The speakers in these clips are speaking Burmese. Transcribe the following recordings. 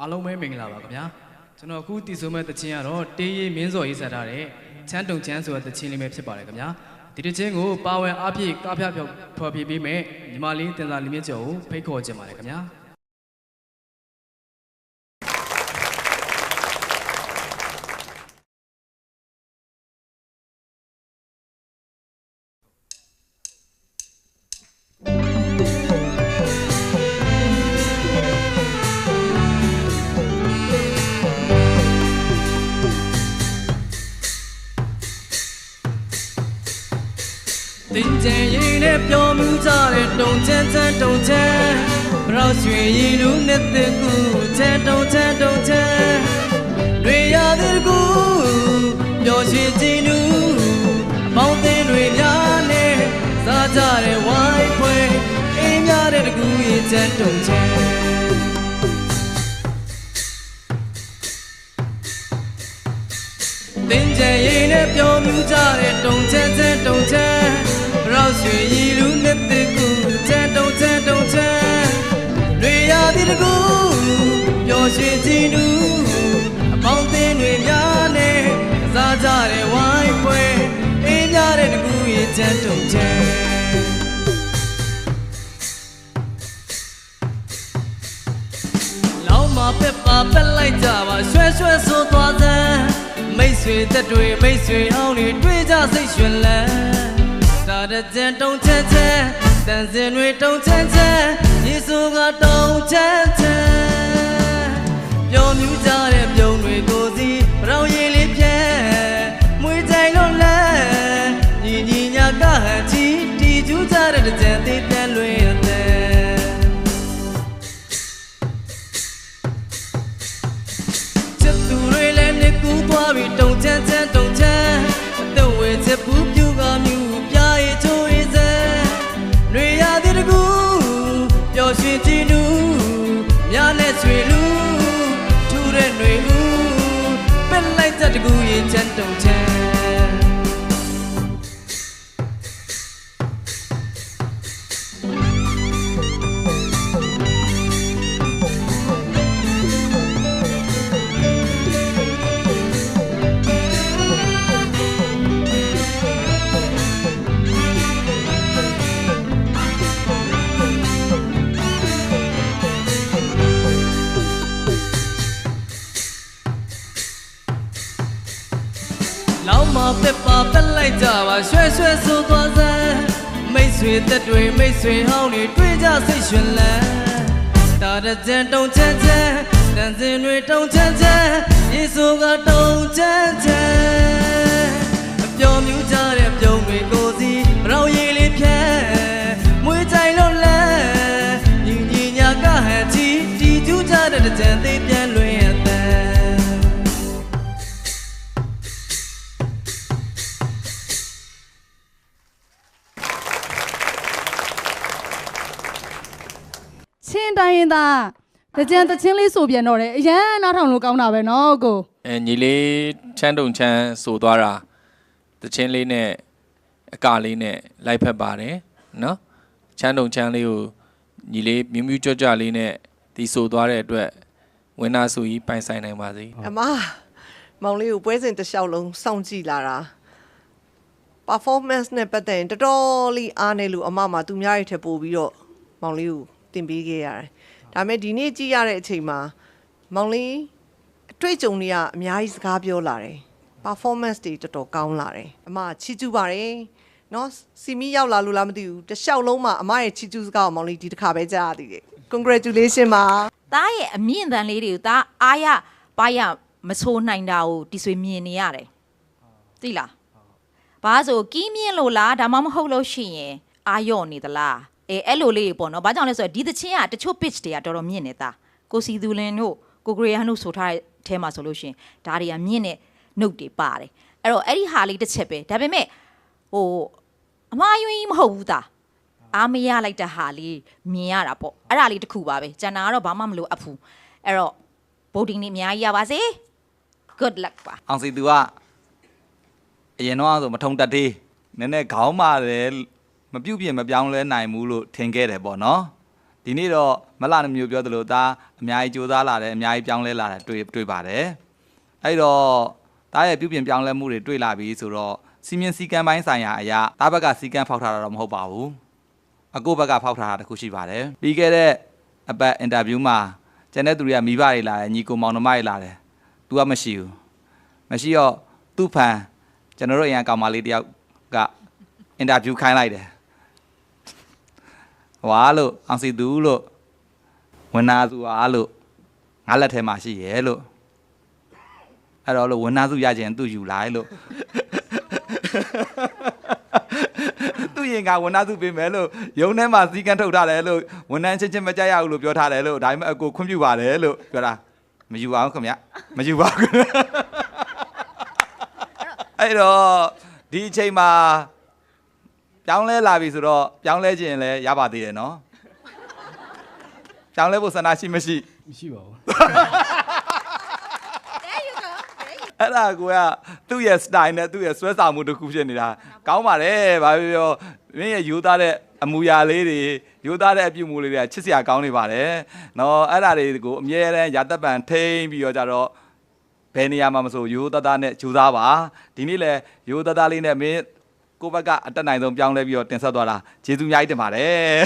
အားလုံးပဲမင်္ဂလာပါခင်ဗျာကျွန်တော်အခုတည်ဆိုမဲ့တခြင်းကတော့တေးရီမင်းစော်ရေးဆက်ထားတဲ့ချမ်းတုံချမ်းဆိုတဲ့တခြင်းလေးပဲဖြစ်ပါတယ်ခင်ဗျာဒီတခြင်းကိုပါဝင်အားဖြည့်ကားဖြောက်ဖော်ပြပေးမယ်ညီမလေးတင်စာလင်းမြင့်ကျော်ကိုဖိတ်ခေါ်ချင်ပါတယ်ခင်ဗျာ တင်ကြင်ရင်နဲ့ပျော်မှုကြတဲ့တုံချမ်းချမ်းတုံချမ်းဘရောက်ရွှေရည်လူနဲ့တဲ့ကူချမ်းတုံချမ်းတုံချမ်းတွေရတဲ့ကူပျော်ရွှင်ခြင်းနူအပေါင်းအသင်းတွေများနဲ့စားကြတဲ့ဝိုင်းဖွဲအင်းများတဲ့ကူရဲ့ချမ်းတုံချမ်းတင်ကြယ်ရင်နဲ့ပျော်မြူကြတဲ့တုံချမ်းချမ်းတုံချမ်း ရောက်ရွှေရည်လူနဲ့တဲ့ကူချမ်းတုံချမ်းတုံချမ်းတွေရသည်တကူပျော်ရွှင်ခြင်းနူအပေါင်းအသင်းတွေများနဲ့စားကြတဲ့ဝိုင်းပွဲအေးများတဲ့တကူရဲ့ချမ်းတုံချမ်းလောင်းမပက်ပါပက်လိုက်ကြပါရွှဲရွှဲဆိုသွားစမ်းမိတ်ဆွေသက်တွေမိတ်ဆွေဟောင်းတွေတွေ့ကြစိတ်ရွှင်လန်း တာတဲ့ကြံတုံချမ်းချမ်းတန်စင်တွေတုံချမ်းချမ်းယေရှုကတုံချမ်းချမ်းပျော်မြူးကြတဲ့ပြုံးတွေကိုစီဘရောင်ရည်လေးဖြဲမွေးကြိုင်လို့လန်းညီညီညာကဟန်ချီတီကျူးကြတဲ့ကြံသေးပြန်လွင် တဲ့တကူ လောင်းမပက်ပါပက်လိုက်ကြပါရွှဲရွှဲဆိုသွားစမ်းမိတ်ဆွေသက်တွေမိတ်ဆွေဟောင်းတွေတွေ့ကြစိတ်ရွှင်လန်းတာတဲ့ကြံတုံချမ်းချမ်းတန်စင်တွေတုံချမ်းချမ်းယေရှုကတုံချမ်းချမ်းအပျော်မြူးကြတဲ့ပြုံးတွေကိုစီဘရောင်ရည်လေးဖြဲမွေးကြိုင်လို့လန်းညီညီညာကဟန်ချီတီကျူးကြတဲ့ကြံသေးပြန်လွင် ချင်းတိုင်းရင်သားတကြံတချင်းလေးဆိုပြန်တော့တယ်အရန်နားထောင်လို့ကောင်းတာပဲနော်ကိုအဲညီလေးချမ်းတုံချမ်းဆိုသွားတာတချင်းလေးနဲ့အကလေးနဲ့လိုက်ဖက်ပါတယ်နော်ချမ်းတုံချမ်းလေးကိုညီလေးမြူးမြူးကြွကြွလေးနဲ့ဒီဆိုသွားတဲ့အတွက်ဝင်းနာဆူကြီးပိုင်ဆိုင်နိုင်ပါစေအမမောင်လေးကိုပွဲစဉ်တစ်လျှောက်လုံးစောင့်ကြည့်လာတာ performance နဲ့ပတ်သက်ရင်တော်တော်လေးအားနေလို့အမမှာသူများရဲ့ထက်ပို့ပြီးတော့မောင်လေးကို တင်ပေးခဲ့ရတယ်ဒါပေမဲ့ဒီနေ့ကြည့်ရတဲ့အချိန်မှာမောင်လေးအတွေ့အကြုံတွေကအများကြီးစကားပြောလာတယ် performance တွေတော်တော်ကောင်းလာတယ်အမချီးကျူးပါတယ်နော်စီမီရောက်လာလို့လားမသိဘူးတစ်လျှောက်လုံးမှာအမရဲ့ချီးကျူးစကားကိုမောင်လေးဒီတစ်ခါပဲကြားရသေးတယ် congratulation ပါသားရဲ့အမြင့်တန်လေးတွေကိုသားအားရပါရမဆိုးနိုင်တာကိုဒီဆွေမြင်နေရတယ်သိလားဘာဆိုကီးမြင့်လို့လားဒါမှမဟုတ်လို့ရှိရင်အာရော့နေသလား အဲအဲ့လိုလေးပေါ့နော်ဘာကြောင့်လဲဆိုတော့ဒီသချင်းကတချို့ pitch တွေကတော်တော်မြင့်နေသားကိုစီသူလင်တို့ကိုဂရီယန်တို့ဆိုထားတဲ့အဲမှာဆိုလို့ရှိရင်ဒါတွေကမြင့်တဲ့ note တွေပါတယ်အဲ့တော့အဲ့ဒီဟာလေးတစ်ချက်ပဲဒါပေမဲ့ဟိုအမှားယွင်းကြီးမဟုတ်ဘူးသားအားမရလိုက်တဲ့ဟာလေးမြင်ရတာပေါ့အဲ့ဒါလေးတစ်ခုပါပဲကျန်တာကတော့ဘာမှမလို့အပ်ဘူးအဲ့တော့ဗုဒ္ဓင်းနေအများကြီးရပါစေ good luck ပါအောင်စီသူကအရင်တော့ဆိုမထုံတက်သေးနည်းနည်းခေါင်းမာတယ် မပြုတ်ပြင်းမပြောင်းလဲနိုင်ဘူးလို့ထင်ခဲ့တယ်ပေါ့နော်ဒီနေ့တော့မလာနှမျိုးပြောသလိုဒါအများကြီးစူးစမ်းလာတယ်အများကြီးပြောင်းလဲလာတယ်တွေ့တွေ့ပါတယ်အဲ့တော့ဒါရဲ့ပြုပြင်ပြောင်းလဲမှုတွေတွေ့လာပြီဆိုတော့စီမင်းစည်းကမ်းပိုင်းဆိုင်ရာအရာတားဘက်ကစည်းကမ်းဖောက်ထားတာတော့မဟုတ်ပါဘူးအကိုဘက်ကဖောက်ထားတာတစ်ခုရှိပါတယ်ပြီးခဲ့တဲ့အပတ်အင်တာဗျူးမှာကျန်တဲ့သူတွေကမိဘတွေလာတယ်ညီကိုမောင်နှမတွေလာတယ် तू ကမရှိဘူးမရှိတော့သူ့ဖန်ကျွန်တော်တို့အရင်ကောင်မလေးတယောက်ကအင်တာဗျူးခိုင်းလိုက်တယ် ဟွာလို့အောင်စီသူလို့ဝန်နာစုအားလို့ငါလက်ထဲမှာရှိရဲ့လို့အဲ့တော့လို့ဝန်နာစုရခြင်းသူ့ယူလိုက်လို့သူ့ရင်ကဝန်နာစုပေးမယ်လို့ရုံထဲမှာစီကန်းထုတ်ထားတယ်လို့ဝန်ထမ်းချင်းချင်းမကြက်ရဘူးလို့ပြောထားတယ်လို့ဒါပေမဲ့အကိုခွင့်ပြုပါတယ်လို့ပြောတာမယူပါဘူးခင်ဗျမယူပါဘူးခင်ဗျအဲ့တော့ဒီအချိန်မှာ ပြောင်းလဲလာပြီဆိုတော့ပြောင်းလဲခြင်းလည်းရပါသေးတယ်နော်ပြောင်းလဲဖို့ဆန္ဒရှိမရှိမရှိပါဘူးအဲ့ဒါကိုကသူ့ရဲ့ style နဲ့သူ့ရဲ့ဆွဲဆောင်မှုတစ်ခုဖြစ်နေတာကောင်းပါတယ်ဘာပြောပြောမင်းရဲ့ယူသားတဲ့အမူအရာလေးတွေယူသားတဲ့အပြုအမူလေးတွေကချစ်စရာကောင်းနေပါတယ်နော်အဲ့ဒါတွေကိုအမြဲတမ်းရာသက်ပံထိမ့်ပြီးတော့ကြတော့ဘယ်နေရာမှာမဆိုယူသားသားနဲ့ဂျူသားပါဒီနေ့လဲယူသားသားလေးနဲ့မင်း ကိုယ့်ဘက်ကအတက်နိုင်ဆုံးပြောင်းလဲပြီးတော့တင်ဆက်သွားတာကျေးဇူးအများကြီးတင်ပါတယ်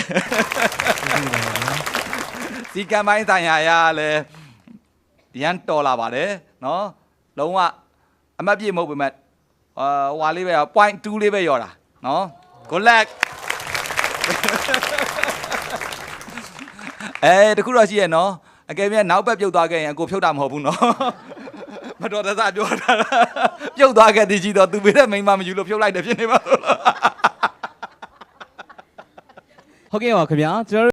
စီကံပိုင်းဆိုင်ရာရလဲရန်တော်လာပါတယ်နော်လုံးဝအမှတ်ပြည့်မဟုတ်ပေမဲ့အာဟွာလေးပဲရော point 2လေးပဲရောတာနော် good luck အဲတခုတော့ရှိရဲ့နော်အကယ်၍နောက်ဘက်ပြုတ်သွားခဲ့ရင်အကိုဖြုတ်တာမဟုတ်ဘူးနော် မတော်တဆပြောတာပြုတ်သွားခဲ့သည်ကြီးတော့သူပေးတဲ့မိန်းမမယူလို့ဖြုတ်လိုက်တယ်ဖြစ်နေပါလို့ဟုတ်ကဲ့ပါခင်ဗျာကျွန်တော်တို့